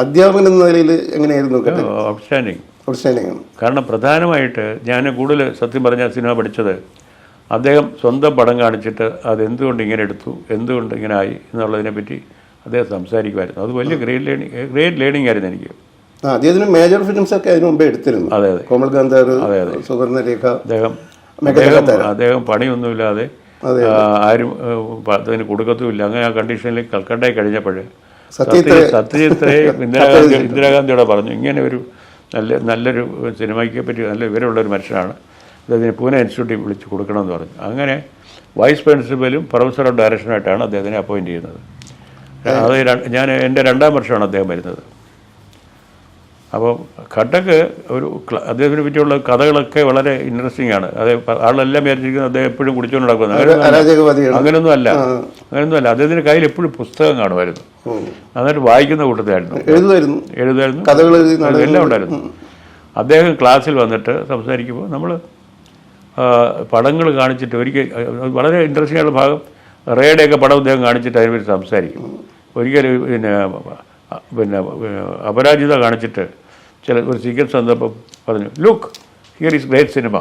അധ്യാപകൻ എന്ന നിലയിൽ എങ്ങനെയായിരുന്നു ഔട്ട്സ്റ്റാൻഡിങ് ഔട്ട്സ്റ്റാൻഡിങ് ആണ്. കാരണം പ്രധാനമായിട്ട് ഞാൻ കൂടുതൽ സത്യം പറഞ്ഞ സിനിമ പഠിച്ചത് അദ്ദേഹം സ്വന്തം പടം കാണിച്ചിട്ട് അത് എന്തുകൊണ്ട് ഇങ്ങനെ എടുത്തു എന്തുകൊണ്ട് ഇങ്ങനെ ആയി എന്നുള്ളതിനെ പറ്റി അദ്ദേഹം സംസാരിക്കുമായിരുന്നു. അത് വലിയ ഗ്രേറ്റ് ലേണിംഗ് ഗ്രേറ്റ് ലേണിംഗ് ആയിരുന്നു എനിക്ക്. അദ്ദേഹത്തിന് മേജർ ഫിലിംസ് ഒക്കെ അതിന് മുമ്പേ എടുത്തിരുന്നു. അതെ അതെ. കോമൾ ഗാന്ധാർ സുവർണ രേഖ അദ്ദേഹം മികച്ച അദ്ദേഹം അദ്ദേഹം പണിയൊന്നുമില്ലാതെ ആരും അതിന് കൊടുക്കത്തുമില്ല. അങ്ങനെ ആ കണ്ടീഷനിൽ കൽക്കട്ടയിൽ കഴിഞ്ഞപ്പോൾ സത്യത്തെ സത്യജിത്രയെ ഇന്ദിരാഗാന്ധി ഇന്ദിരാഗാന്ധിയോടെ പറഞ്ഞു ഇങ്ങനെ ഒരു നല്ല നല്ലൊരു സിനിമയ്ക്ക് പറ്റി നല്ല വിവരമുള്ള ഒരു മനുഷ്യനാണ്. അദ്ദേഹത്തിന് പൂനെ ഇൻസ്റ്റിറ്റ്യൂട്ടിൽ വിളിച്ച് കൊടുക്കണമെന്ന് പറഞ്ഞു. അങ്ങനെ വൈസ് പ്രിൻസിപ്പലും പ്രൊഫസർ ഓഫ് ഡയറക്ഷനായിട്ടാണ് അദ്ദേഹത്തിനെ അപ്പോയിന്റ് ചെയ്യുന്നത്. അത് ഞാൻ എന്റെ രണ്ടാം വർഷമാണ് അദ്ദേഹം വരുന്നത്. അപ്പോൾ ഘട്ടക്ക് ഒരു അദ്ദേഹത്തിനെ പറ്റിയുള്ള കഥകളൊക്കെ വളരെ ഇൻട്രസ്റ്റിംഗ് ആണ്. അത് ആളെല്ലാം വിചാരിച്ചിരിക്കുന്നത് അദ്ദേഹം എപ്പോഴും കുടിച്ചുകൊണ്ട് നടക്കുന്നത് അങ്ങനെയൊന്നും അല്ല. അങ്ങനെയൊന്നും അല്ല. അദ്ദേഹത്തിന്റെ അദ്ദേഹത്തിന്റെ കയ്യിൽ എപ്പോഴും പുസ്തകം കാണുമായിരുന്നു. നന്നായിട്ട് വായിക്കുന്ന കൂട്ടത്തിലായിരുന്നു. എഴുതുമായിരുന്നു. എഴുതായിരുന്നു കഥകൾ എഴുതി എല്ലാം ഉണ്ടായിരുന്നു. അദ്ദേഹം ക്ലാസ്സിൽ വന്നിട്ട് സംസാരിക്കുമ്പോൾ നമ്മൾ പടങ്ങൾ കാണിച്ചിട്ട് ഒരിക്കൽ വളരെ ഇൻട്രസ്റ്റിംഗ് ആയിട്ടുള്ള ഭാഗം. റേയുടെയൊക്കെ പടം അദ്ദേഹം കാണിച്ചിട്ട് അതിനെപ്പറ്റി സംസാരിക്കും. ഒരിക്കൽ പിന്നെ പിന്നെ അപരാജിത കാണിച്ചിട്ട് ചില ഒരു സീക്വൻസ് വന്നപ്പോൾ പറഞ്ഞു look here is great cinema